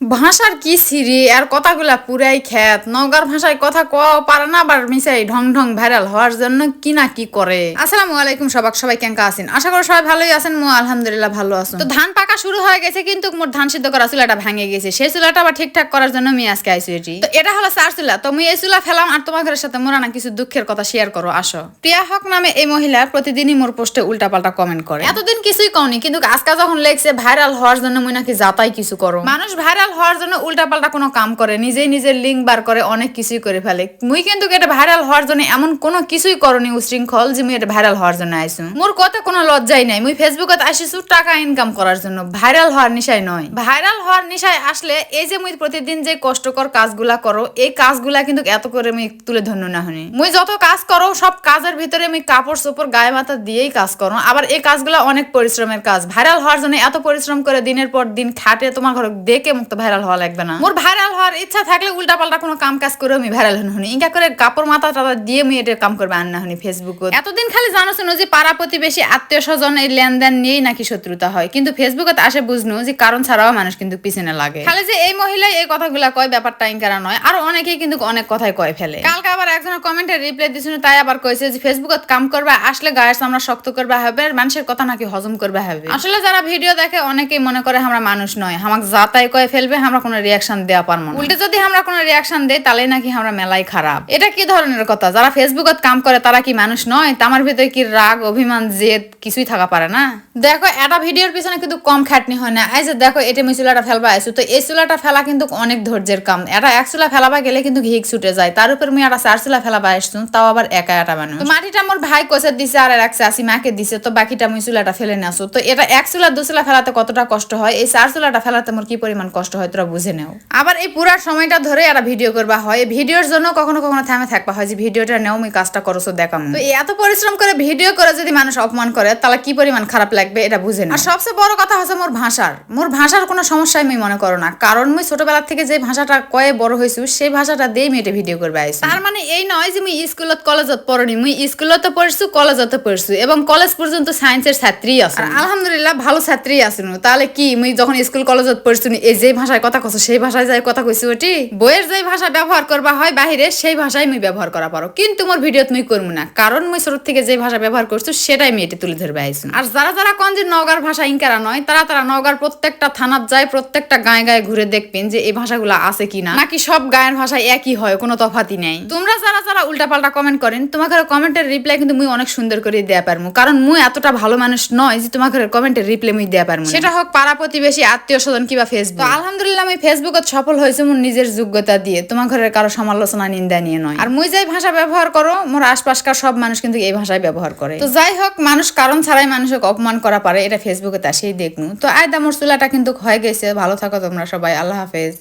ভাষার কি সিরি আর কথাগুলা পুরাই খ্যাত। নগার ভাষায় কথা ক পারে না, আবার মিশাই ঢং ঢং ভাইরাল হওয়ার জন্য কি না কি করে? আসসালামু আলাইকুম সবাক, সবাই কেঙ্কা আছেন? আশা করি সবাই ভালোই আছেন, মো আলহামদুলিল্লাহ ভালো আছেন তো ধান পাকা শুরু হয়ে গেছে, কিন্তু মোর ধান সিদ্ধ করা চুলাটা ভেঙে গেছে। সেই চুলাটা আবার ঠিকঠাক করার জন্য আমি আজকে আইসি এটি। তো এটা হলো চার চুলা। তো আমি এই চুলা ফেলাম আর তোমাদের সাথে মোরা না কিছু দুঃখের কথা শেয়ার করো, আসো। প্রিয়া হক নামে এই মহিলা প্রতিদিনই মোর পোস্টে উল্টাপাল্টা কমেন্ট করে। এতদিন কিছুই কওনি, কিন্তু আজকে যখন লেগছে ভাইরাল হওয়ার জন্য মুই নাকি যাতাই কিছু করো। মানুষ ভাইরাল হওয়ার জন্য উল্টাপাল্টা কোনো কাম করে, নিজেই নিজের লিঙ্ক বার করে, অনেক কিছুই করে ফেলে। মুই কিন্তু এটা ভাইরাল হওয়ার জন্য এমন কোনো কিছুই করনি উশৃঙ্খল যে মুই এটা ভাইরাল হওয়ার জন্য আইসু। মোর কথা কোনো লজ্জাই নাই। মুই ফেসবুকত আসিছু টাকা ইনকাম করার জন্য। ভাইরাল হওয়ার নিশায় নয়। ভাইরাল হওয়ার নিশায় আসলে এই যে মুই প্রতিদিন যে কষ্টকর কাজগুলা করো, এই কাজগুলা কিন্তু এত করে মুই তুলে ধন্য না হনি মুই যত কাজ করো, সব কাজের ভিতরে মুই কাপড় চোপড়, গায়ে মাথা দিয়েই কাজ করো। আবার এই কাজগুলা অনেক পরিশ্রমের কাজ। ভাইরাল হওয়ার জন্য এত পরিশ্রম করে দিনের পর দিন খাটে তোমার ঘরে দেখে মুক্ত ভাইরাল হওয়া লাগবে না। মোর ভাইরাল হওয়ার ইচ্ছা থাকলে উল্টা পাল্টা কোনো কাম কাজ করে আমি ভাইরাল হন করে কাপড় মাথা টাথা দিয়ে মুই এটা কাম করবে আন্না হনি ফেসবুক এতদিন খালি জানো শুনো যে পাড়া প্রতিবেশী আত্মীয় স্বজন এই লেনদেন নিয়েই নাকি শত্রুতা হয়। কিন্তু ফেসবুকত আসে বুঝনো যে কারণ ছাড়াও মানুষ কিন্তু পিছনে লাগে। খালি যে এই মহিলা এই কথাগুলা কয় ব্যাপারটা ইনকারা নয়। আর অনেকেই কিন্তু অনেক কথাই কয় ফেলে। কালকে আবার একজনের কমেন্টে রিপ্লাই দিছিল তাই আবার কইছে যে ফেসবুকত কাম করবা আসলে গায়ের চামড়া শক্ত করবা হবে আর মানুষের কথা নাকি হজম করবা হবে। আসলে যারা ভিডিও দেখে অনেকেই মনে করে আমরা মানুষ নয়। আমাকে যা তাই কয়ে ফেলবে আমরা কোনো রিয়াকশন দেওয়া পারব না। উল্টে যদি আমরা কোনো রিয়াকশন দেই তাহলে নাকি আমরা মেলাই খারাপ। এটা কি ধরনের কথা? যারা ফেসবুকত কাম করে, তারা কি মানুষ নয়? তামার ভিতরে কি রাগ, অভিমান, জেদ কিছুই থাকা পারে না? দেখো এটা ভিডিওর পিছনে কিন্তু কম খাটনি হয় না। এই যে দেখো এটা আমি চুলাটা ফেলবা আইসু তো এই চুলাটা ফেলা কিন্তু অনেক ধৈর্যের কাম। এটা এক চুলা ফেলাবা গেলে কিন্তু ঘিক ছুটে যায়। তার উপর আমি একটা চার চুলা ফেলাবা আসছু, তাও আবার একা একা মানুষ। মাটিটা আমার ভাই কষে দিছে আর এক চাষি মাকে দিছে, তো বাকিটা আমি চুলাটা ফেলে নাসো তো এটা এক চুলা, দু চুলা ফেলাতে কতটা কষ্ট হয়? এই চার চুলাটা ফেলাতে মোর কি পরিমাণ কষ্ট হয় তোরা বুঝে নেও। আবার এই পুরা সময়টা ধরে একটা ভিডিও করবা, হয় ভিডিওর জন্য কখনো কখনো থামে থাকবা, হয় যে ভিডিওটা নেও, আমি কাজটা করছ দেখাম। তো এত পরিশ্রম করে ভিডিও করে যদি মানুষ অপমান করে, তাহলে কি পরিমাণ খারাপ লাগবে এটা বুঝে না আর সবচেয়ে বড় কথা হচ্ছে মোর ভাষার। মোর ভাষার কোনো সমস্যাই আমি মনে করো না। কারণ মুই ছোটবেলা থেকে যে ভাষাটা কয়ে বড় হয়েছি সেই ভাষাটা দিয়ে আমি এটা ভিডিও করবে আইছি। তার মানে এই নয় যে মুই স্কুলত কলেজত পড়নি, মুই স্কুলত পড়ছু, কলেজত পড়ছু, এবং কলেজ পর্যন্ত সায়েন্সের ছাত্রী আছে। আলহামদুলিল্লাহ ভালো ছাত্রী আছে তাহলে কি, মুই যখন স্কুল কলেজত পড়ছু এই যে ভাষায় কথা কছো সেই ভাষায় যাই কথা কইছি ওটি বইয়ের যে ভাষা ব্যবহার করবা হয় বাহিরে সেই ভাষাই মুই ব্যবহার করা পারো। কিন্তু মোর ভিডিওত মুই করব না কারণ মুই ছোট থেকে যে ভাষা ব্যবহার করছ সেটাই আমি এটি তুলে ধরবে আইছি। আর যারা যারা কোন যে নগার ভাষা ইনকারা নয় তারা তারা নগার প্রত্যেকটা থানাত যায় প্রত্যেকটা গায়ে গায়ে ঘুরে দেখবেন যে এই ভাষাগুলো আছে কিনা। নাকি সব গায়ের ভাষা একই হয় কোনো তফাতি নেই। তোমরা যারা যারা উল্টাপাল্টা কমেন্ট করেন তোমাকে কমেন্টের রিপ্লাই কিন্তু মুই অনেক সুন্দর করে দেয়া পারমু। কারণ মুই এতটা ভালো মানুষ নয় যে তোমাকে কমেন্টের রিপ্লাই মুই দেয়া পারমু সেটা হোক পাড়া প্রতিবেশী আত্মীয় স্বজন কিবা ফেসবুক আলহামদুলিল্লাহ আমি ফেসবুকত সফল হয়েছে মোর নিজের যোগ্যতা দিয়ে। তোমার ঘরের কারও সমালোচনা, নিন্দা, নিয়ে নয়। আর মুই যাই ভাষা ব্যবহার করো, মোর আশপাশকার সব মানুষ কিন্তু এই ভাষায় ব্যবহার করে। তো যাই হোক, মানুষ কারণ ছাড়াই মানুষকে অপমান করা পারে, এটা ফেসবুকে তা সেই দেখনু। তো আয়দা, মোর চুলাটা কিন্তু হয়ে গেছে। ভালো থাকো তোমরা সবাই, আল্লাহ হাফেজ।